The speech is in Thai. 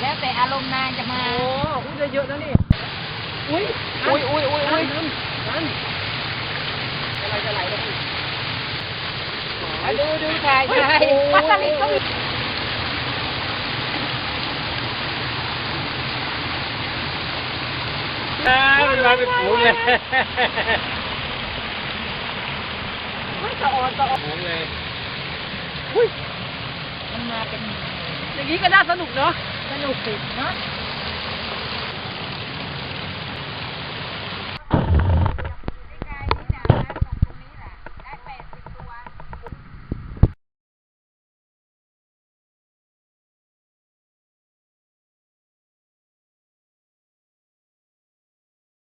แล้วแต่อารมณ์นางจะมาโอ้อุ้ยได้เยอะแล้วนี่ อุ้ยอุ้ยอุ้ยอุ้ยอุ้ยนั่นนั่นอะไรจะไหลลงอีกเอาดูดูถ่ายถ่ายโอ้ยปลาสลิดก็มีอ่ามันมาเป็นฝูงเลยไม่สะออนสะออนฝูงเลยอุ้ยมันมาเป็น อย่างนี้ก็น่าสนุกเนาะ สนุกสิเนาะ